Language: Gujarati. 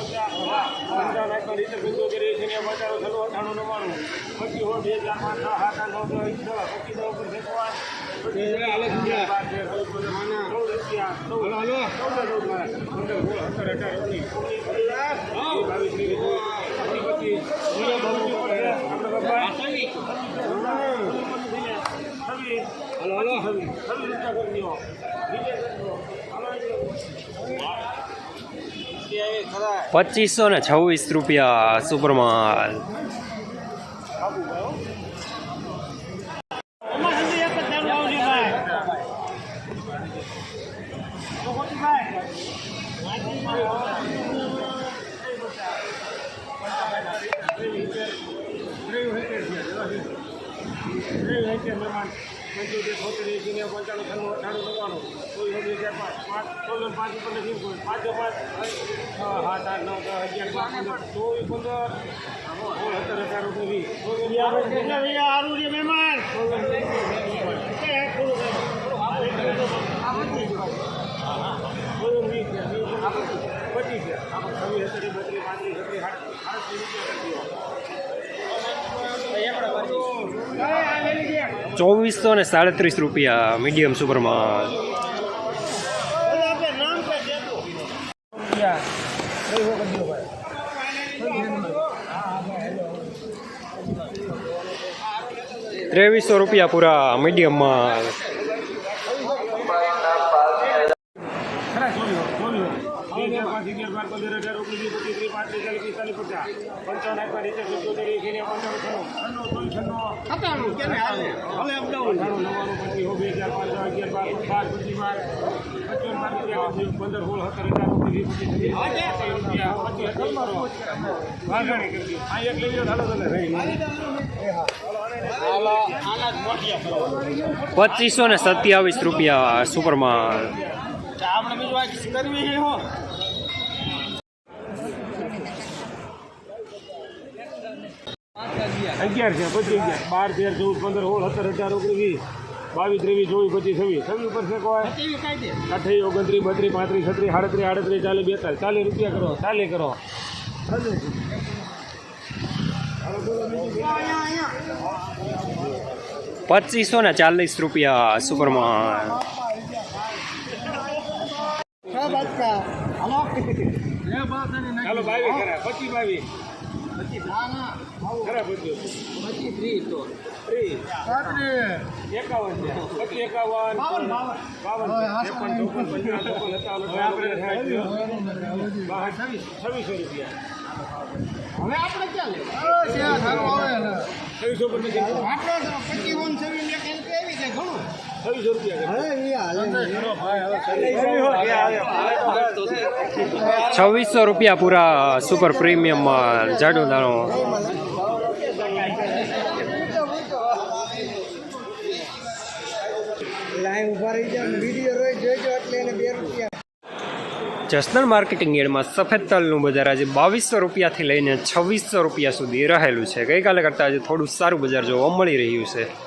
પંચાવન આઠમાં રીતે પંચોતેર એસી ને પચાસ છન્નું અઠ્ઠાણું નવ્વાણું પચીસ હો બે ચાર પાંચ છ સાત આઠ નવ દસ પચીસ દસ ઉપર છેકવા હલો હલો. હલો ચૌદ પંદર ચૌદ રૂપિયા ચૌદ ચૌદ ચૌદમાં પંદર સોળ સત્તર અઢાર ઓગણીસ ઓગણીસ પચાસ બાવીસ ત્રેવીસ ચોવીસ પચીસ પચીસ આપણે બાપા છવ્વીસ હલો હલો છવ્વીસ છવ્વીસ રૂપિયા કરી દો નીચે કરી દો હાલો પચીસો ને છવ્વીસ રૂપિયા સુપરમાલ. Thank સુધી પંચોતેર છોતેર એસી ને પંચાણું છન્નું અઠાણું નવ્વાણું ઓગણીસ હજાર પાંચ પાંચ, સોળ પાંચ નથી કોઈ પાંચ પાંચ સાત, આઠ, નવ અગિયાર પાંચ પંદર ચોવીસ પંદર, સોળ, સત્તર ઓગણીસ છે મહેમાન પચીસ છવ્વીસ સત્તર બત્રીસ પાંત્રીસ છત્રીસ ચોવીસો ને સાડત્રીસ રૂપિયા મીડિયમ સુપરમાં. ત્રેવીસો રૂપિયા પૂરા મીડિયમ માલ ખરા ચોવીસ ચોવીસ બે હજાર પાંચ અગિયાર બાર પંદર અઢાર ઓગણીસ પચીસ ત્રીસ પાંત્રીસ ચાલીસ પિસ્તાલીસ પચાસ પંચાવન આઠમાં રીતે પંચોતેર એસી ને પંચાણું છન્નું નવ્વાણું પચીસ હો બે હજાર પાંચ અગિયાર બાર બાર પચીસ બાર પંચાવન બાર પંદર સોળ સત્તર અઢાર ઓગણીસ પચીસ પચીસ પચીસ હજાર કરો આ એક લઈ લો ચાલો તમે પચીસો ને સત્યાવીસ રૂપિયા સુપરમાં આપણે બીજું કરવી હો અગિયાર છે પચીસ અગિયાર. બાર તેર ચૌદ પંદર સોળ સત્તર અઢાર ઓગણીસ વીસ બાવીસ ત્રેવીસ ચોવીસ પચીસ છવ્વીસ. છવ્વીસ પર છે કોઈ અઠાવીસ ઓગણત્રીસ બત્રીસ પાંત્રીસ છત્રીસ સાડત્રીસ આડત્રીસ ચાલીસ બેતાલીસ. ચાલીસ રૂપિયા કરો ચાલીસ કરો. પચીસો ને ચાલીસ રૂપિયા સુપરમાલ ચાલો બાવીસ ખરા પચીસ બાવીસ. ખરા પચીસ ત્રીસ એકાવન છે પચીસ એકાવન બાવન ત્રેપન ચોપન પંચાવન ચોપન સત્તાવન અઠાવન ઓગણસાઠ બાસઠ છવ્વીસ છવ્વીસો રૂપિયા હવે આપણે ક્યાં છવ્વીસો પર નથી છવ્વીસો રૂપિયા પૂરા સુપર પ્રીમિયમ માલ જાડો દાણો. જસનલ માર્કેટિંગ એડમાં સફેદ તલનું બજાર આજે બાવીસો રૂપિયાથી લઈને છવ્વીસો રૂપિયા સુધી રહેલું છે. ગઈકાલે કરતાં આજે થોડું સારું બજાર જોવા મળી રહ્યું છે.